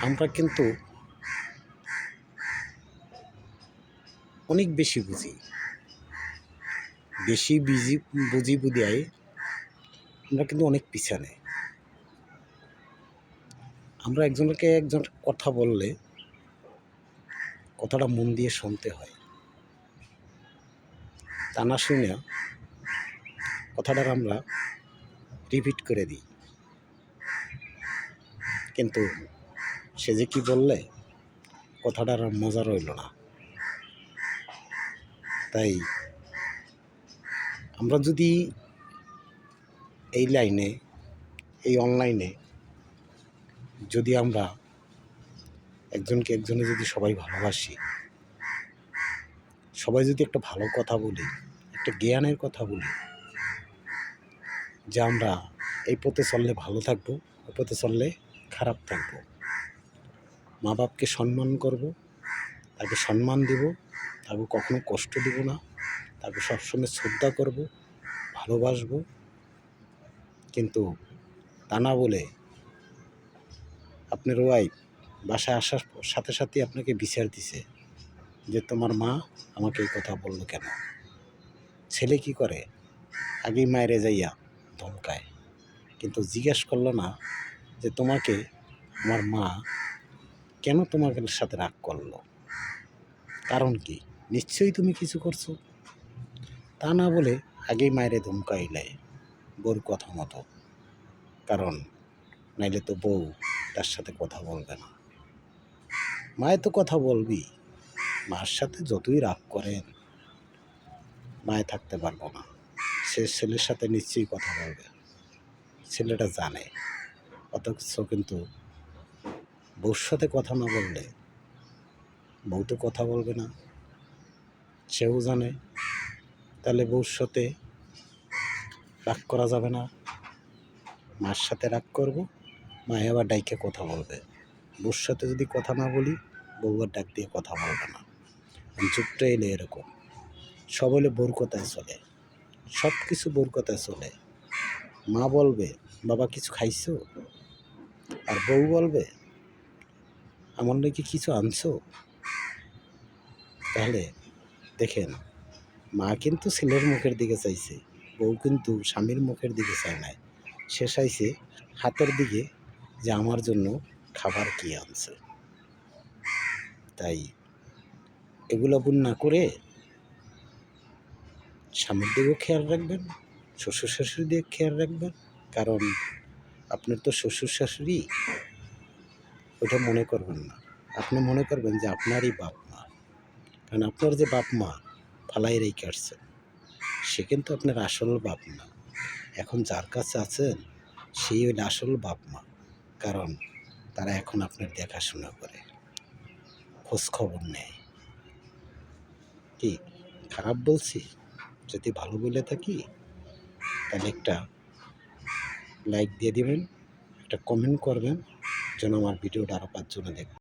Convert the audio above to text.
আমরা কিন্তু অনেক বেশি বুঝি। বেশি বিজি, বুঝি বুঝিয়াই আমরা কিন্তু অনেক পিছনে। আমরা একজনকে একজন কথা বললে কথাটা মন দিয়ে শুনতে হয়। তা না শুনে কথাটার আমরা রিপিট করে দিই। কিন্তু সে যে কি বললে? কথাটার মজা রইল না। তাই আমরা যদি এই লাইনে, এই অনলাইনে যদি আমরা একজনকে একজনে যদি সবাই ভালোবাসি, সবাই যদি একটা ভালো কথা বলি, একটা জ্ঞানের কথা বলি, যে আমরা এই পথে চললে ভালো থাকব ওই পথে চললে খারাপ থাকব। মা বাপকে সম্মান করব, তাকে সম্মান দিব, তাকে কখনো কষ্ট দিব না, তাকে সবসময় শ্রদ্ধা করব, ভালোবাসবো। কিন্তু তা না বলে আপনার ওয়াইফ বাসায় আসার সাথে সাথে আপনাকে বিচার দিছে যে তোমার মা আমাকে এই কথা বলল কেন? ছেলে কি করে? আগেই মায়েরে যাইয়া ধমকায়। কিন্তু জিজ্ঞেস করল না যে তোমাকে আমার মা কেন তোমার সাথে রাগ করল? কারণ কি? নিশ্চয়ই তুমি কিছু করছ। তা না বলে আগেই মায়েরে ধমকাইলে বউর কথা মতো। কারণ নাইলে তো বউ তার সাথে কথা বলবে না। মায়ে তো কথা বলবি মার সাথে যতই রাগ করেন, মায়ে থাকতে পারব না। সে ছেলের সাথে নিশ্চয়ই কথা বলবে। ছেলেটা জানে। অথচ কিন্তু বউর সাথে কথা না বললে বউ তো কথা বলবে না, সেও জানে। তাহলে বউর সাথে রাগ করা যাবে না। মার সাথে রাগ করব, মায়ে আবার ডাইকে কথা বলবে। বউর সাথে যদি কথা না বলি, বউ আর ডাক দিয়ে কথা বলবে না। যুগটা এলে এরকম। সব হলে বউর কথায় চলে। সব কিছু বোর কথায় চলে। মা বলবে, বাবা কিছু খাইছো? আর বউ বলবে আমার নাকি কিছু আনছো? তাহলে দেখেন, মা কিন্তু ছেলের মুখের দিকে চাইছে, বউ কিন্তু স্বামীর মুখের দিকে চায় নাই। সে চাইছে হাতের দিকে যে আমার জন্য খাবার কি আনছে। তাই এগুলো বোন না করে স্বামীর দিকেও খেয়াল রাখবেন, শ্বশুর শাশুড়ি দিয়ে খেয়াল রাখবেন। কারণ আপনার তো শ্বশুর শাশুড়ি ওটা মনে করবেন না। আপনি মনে করবেন যে আপনারই বাপ মা। কারণ আপনার যে বাপ মা ফালাই রেখে আসছেন সে কিন্তু আপনার আসল বাপ মা এখন যার কাছে আছেন, সেই হইল আসল বাপ মা। কারণ তারা এখন আপনার দেখাশোনা করে। খোঁজ খবর নেয়। কি, খারাপ বলছি? যদি ভালো বলে থাকি, তাহলে একটা লাইক দিয়ে দিবেন, একটা কমেন্ট করবেন। যেন আমার ভিডিওটা আরও পাঁচজনে দেখবে